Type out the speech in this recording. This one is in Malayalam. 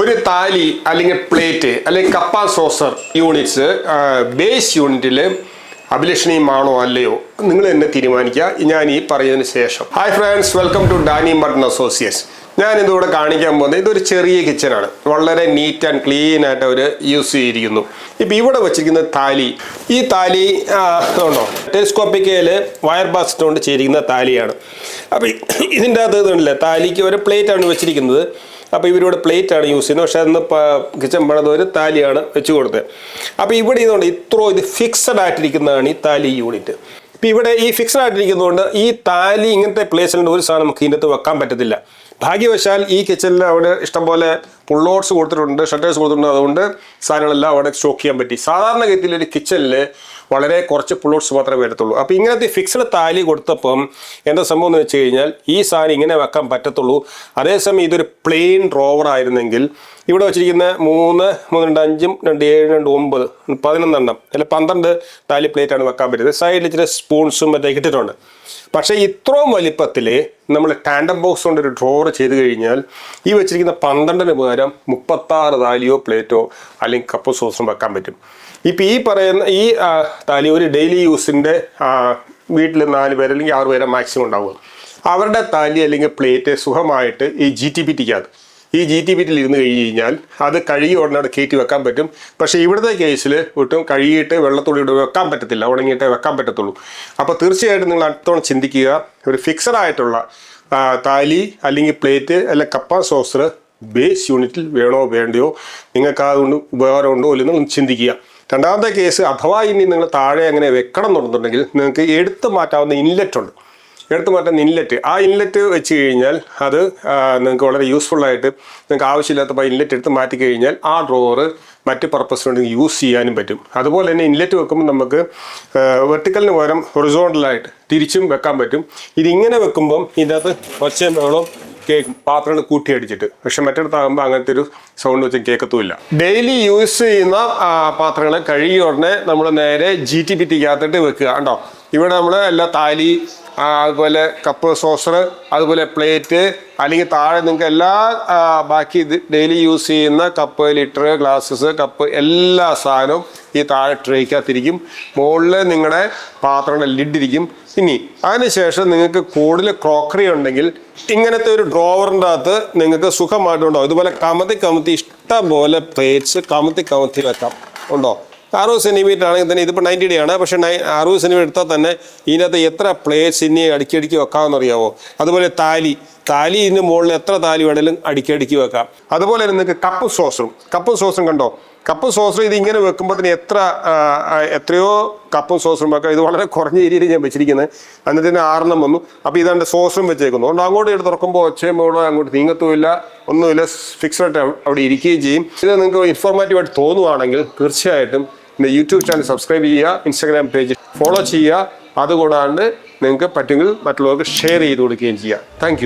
ഒരു താലി അല്ലെങ്കിൽ പ്ലേറ്റ് അല്ലെങ്കിൽ കപ്പ സോസർ യൂണിറ്റ്സ് ബേസ് യൂണിറ്റിൽ അഭിലഷണീയമാണോ അല്ലയോ നിങ്ങൾ എന്നെ തീരുമാനിക്കുക. ഞാൻ ഈ പറയുന്നതിന് ശേഷം. Hi friends welcome to Danny mutton associates ഞാൻ ഇതിവിടെ കാണിക്കാൻ പോകുന്നത് ഇതൊരു ചെറിയ കിച്ചണാണ് വളരെ നീറ്റ് ആൻഡ് ക്ലീൻ ആയിട്ട് അവർ യൂസ് ചെയ്തിരിക്കുന്നു. ഇപ്പം ഇവിടെ വെച്ചിരിക്കുന്ന താലി ഈ താലി ഉണ്ടോ ടെലിസ്കോപ്പിക്കയിൽ വയർ ബാസ്റ്റ് കൊണ്ട് ചെയ്തിരിക്കുന്ന താലിയാണ്. അപ്പം ഇതിന്റെ അകത്ത് ഇതുണ്ടല്ലേ? താലിക്ക് ഒരു പ്ലേറ്റ് ആണ് വെച്ചിരിക്കുന്നത്. അപ്പോൾ ഇവരിവിടെ പ്ലേറ്റ് ആണ് യൂസ് ചെയ്യുന്നത്. പക്ഷേ അന്ന് കിച്ചൺ പണിത് ഒരു താലിയാണ് വെച്ച് കൊടുത്തത്. അപ്പോൾ ഇവിടെ ഇതുകൊണ്ട് ഇത്ര ഇത് ഫിക്സഡ് ആയിട്ടിരിക്കുന്നതാണ് ഈ താലി യൂണിറ്റ് ഇപ്പം ഇവിടെ ഈ ഫിക്സഡ് ആയിട്ടിരിക്കുന്നതുകൊണ്ട് ഈ താലി ഇങ്ങനത്തെ പ്ലേസിലുണ്ട് ഒരു സാധനം നമുക്ക് ഇതിനകത്ത് വെക്കാൻ പറ്റത്തില്ല. ഭാഗ്യവശാൽ ഈ കിച്ചണിൽ അവിടെ ഇഷ്ടംപോലെ പുള്ളോട്ട്സ് കൊടുത്തിട്ടുണ്ട് ഷട്ടേഴ്സ് കൊടുത്തിട്ടുണ്ട്. അതുകൊണ്ട് സാധനങ്ങളെല്ലാം അവിടെ സ്റ്റോക്ക് ചെയ്യാൻ പറ്റി. സാധാരണ ഗതിയിൽ ഒരു കിച്ചണിൽ വളരെ കുറച്ച് പുള്ളോട്ട്സ് മാത്രമേ വരത്തുള്ളൂ. അപ്പോൾ ഇങ്ങനത്തെ ഫിക്സഡ് താലി കൊടുത്തപ്പം എന്താ സംഭവം എന്ന് വെച്ച് കഴിഞ്ഞാൽ ഈ സാധനം ഇങ്ങനെ വെക്കാൻ പറ്റത്തുള്ളൂ. അതേസമയം ഇതൊരു പ്ലെയിൻ ഡ്രോവർ ആയിരുന്നെങ്കിൽ ഇവിടെ വെച്ചിരിക്കുന്ന മൂന്ന് മൂന്ന് രണ്ട് അഞ്ചും രണ്ട് ഏഴ് രണ്ട് ഒമ്പത് പതിനൊന്നെണ്ണം അല്ല പന്ത്രണ്ട് താലി പ്ലേറ്റാണ് വെക്കാൻ പറ്റുന്നത് സൈഡിൽ ഇച്ചിരി സ്പൂൺസും മറ്റേ ഇട്ടിട്ടുണ്ട്. പക്ഷേ ഇത്രയും വലിപ്പത്തിൽ നമ്മൾ ടാൻഡം ബോക്സ് കൊണ്ട് ഒരു ഡ്രോവർ ചെയ്ത് കഴിഞ്ഞാൽ ഈ വെച്ചിരിക്കുന്ന പന്ത്രണ്ടിന് പകരം മുപ്പത്താറ് താലിയോ പ്ലേറ്റോ അല്ലെങ്കിൽ കപ്പ് സോസും വെക്കാൻ പറ്റും. ഇപ്പം ഈ പറയുന്ന ഈ താലി ഒരു ഡെയിലി യൂസിന്റെ വീട്ടിൽ നാല് പേര് അല്ലെങ്കിൽ ആറ് പേരെ മാക്സിമം ഉണ്ടാവുക. അവരുടെ താലി അല്ലെങ്കിൽ പ്ലേറ്റ് സുഖമായിട്ട് ഈ ജി ടി പി ടിക്കകത്ത് ഈ ജി ടി പിറ്റിൽ ഇരുന്ന് കഴിഞ്ഞ് കഴിഞ്ഞാൽ അത് കഴുകി ഉടനെ കയറ്റി വെക്കാൻ പറ്റും. പക്ഷേ ഇവിടുത്തെ കേസിൽ ഒട്ടും കഴുകിയിട്ട് വെള്ളത്തോടെ ഇവിടെ വെക്കാൻ പറ്റത്തില്ല. ഉണങ്ങിയിട്ടേ വെക്കാൻ പറ്റത്തുള്ളൂ. അപ്പോൾ തീർച്ചയായിട്ടും നിങ്ങൾ അടുത്തോളം ചിന്തിക്കുക. ഒരു ഫിക്സഡ് ആയിട്ടുള്ള താലി അല്ലെങ്കിൽ പ്ലേറ്റ് അല്ലെങ്കിൽ കപ്പ സോസർ ബേസ് യൂണിറ്റിൽ വേണോ വേണ്ടയോ? നിങ്ങൾക്ക് അതുകൊണ്ട് ഉപകാരമുണ്ടോ ഇല്ലെന്ന് ഒന്ന് ചിന്തിക്കുക. രണ്ടാമത്തെ കേസ് അഥവാ ഇനി നിങ്ങൾ താഴെ അങ്ങനെ വെക്കണം എന്നുണ്ടെന്നുണ്ടെങ്കിൽ നിങ്ങൾക്ക് എടുത്തു മാറ്റാവുന്ന ഇൻലെറ്റ് ഉണ്ട്. എടുത്തു മാറ്റുന്ന ഇൻലെറ്റ് ആ ഇൻലെറ്റ് വെച്ച് കഴിഞ്ഞാൽ അത് നിങ്ങൾക്ക് വളരെ യൂസ്ഫുൾ ആയിട്ട് നിങ്ങൾക്ക് ആവശ്യമില്ലാത്തപ്പോൾ ഇൻലെറ്റ് എടുത്ത് മാറ്റി കഴിഞ്ഞാൽ ആ ഡ്രോറ് മറ്റ് പർപ്പസ് വേണ്ടി യൂസ് ചെയ്യാനും പറ്റും. അതുപോലെ തന്നെ ഇൻലെറ്റ് വെക്കുമ്പോൾ നമുക്ക് വെർട്ടിക്കലിന് പകരം ഹൊറിസോണ്ടലായിട്ട് തിരിച്ചും വെക്കാൻ പറ്റും. ഇതിങ്ങനെ വെക്കുമ്പം ഇതിനകത്ത് ഒച്ചയും ബഹളവും കേൾക്കും പാത്രങ്ങൾ കൂട്ടിയടിച്ചിട്ട്. പക്ഷെ മറ്റിടത്താകുമ്പോൾ അങ്ങനത്തെ ഒരു സൗണ്ട് വെച്ചും കേൾക്കത്തുമില്ല. ഡെയിലി യൂസ് ചെയ്യുന്ന പാത്രങ്ങൾ കഴുകിയ ഉടനെ നമ്മൾ നേരെ ജി ടി പി വെക്കുക കണ്ടോ? ഇവിടെ നമ്മൾ എല്ലാ താലി അതുപോലെ കപ്പ് സോസർ അതുപോലെ പ്ലേറ്റ് അല്ലെങ്കിൽ താഴെ നിങ്ങൾക്ക് എല്ലാ ബാക്കി ഡെയിലി യൂസ് ചെയ്യുന്ന കപ്പ് ലിറ്റർ ഗ്ലാസ്സസ് കപ്പ് എല്ലാ സാധനവും ഈ താഴെ ട്രേക്കകത്തിരിക്കും മുകളിൽ നിങ്ങളുടെ പാത്രങ്ങളുടെ ലിഡിരിക്കും ഇനി അതിനുശേഷം നിങ്ങൾക്ക് കൂടുതൽ ക്രോക്കറി ഉണ്ടെങ്കിൽ ഇങ്ങനത്തെ ഒരു ഡ്രോവറിന്റെ അകത്ത് നിങ്ങൾക്ക് സുഖമായിട്ടുണ്ടാവും. ഇതുപോലെ കമത്തി കമത്തി ഇഷ്ടം പോലെ പ്ലേറ്റ്സ് കമത്തി കമത്തി വെക്കാം. ഉണ്ടോ? അറുപത് സെന്റിമീറ്റർ ആണെങ്കിൽ തന്നെ ഇതിപ്പോൾ നയന്റി ഡേ ആണ് പക്ഷേ നൈ അറുപത് സെന്റിമീറ്റർ എടുത്താൽ തന്നെ ഇതിനകത്ത് എത്ര പ്ലേറ്റ്സ് ഇനി അടുക്കി അടുക്കി വെക്കാമെന്ന് അറിയാമോ അതുപോലെ താലി. താലി ഇതിന് മുകളിൽ എത്ര താലി വേണേലും അടുക്കി അടുക്കി വെക്കാം. അതുപോലെ നിങ്ങൾക്ക് കപ്പ് സോസും കപ്പ് സോസും കണ്ടോ? കപ്പ് സോസറും ഇത് ഇങ്ങനെ വെക്കുമ്പോഴത്തേന് എത്ര എത്രയോ കപ്പും സോസറും വെക്കാം ഇത് വളരെ കുറഞ്ഞ രീതിയിൽ ഞാൻ വെച്ചിരിക്കുന്നത്. എന്നിട്ട് തന്നെ ആറെണ്ണം വന്നു. അപ്പോൾ ഇതാണ്ട് സോസറും വെച്ചേക്കുന്നു. അതുകൊണ്ട് അങ്ങോട്ട് ഇട്ട് തുറക്കുമ്പോൾ ഒച്ചയും മോളോ അങ്ങോട്ട് നീങ്ങത്തുമില്ല ഒന്നുമില്ല. ഫിക്സഡ് ആയിട്ട് അവിടെ ഇരിക്കുകയും ചെയ്യും. ഇത് നിങ്ങൾക്ക് ഇൻഫോർമാറ്റീവ് ആയിട്ട് തോന്നുവാണെങ്കിൽ തീർച്ചയായിട്ടും എന്റെ യൂട്യൂബ് ചാനൽ സബ്സ്ക്രൈബ് ചെയ്യുക ഇൻസ്റ്റാഗ്രാം പേജ് ഫോളോ ചെയ്യുക. അതുകൂടാണ്ട് നിങ്ങൾക്ക് പറ്റുമെങ്കിൽ മറ്റുള്ളവർക്ക് ഷെയർ ചെയ്ത് കൊടുക്കുകയും ചെയ്യുക താങ്ക്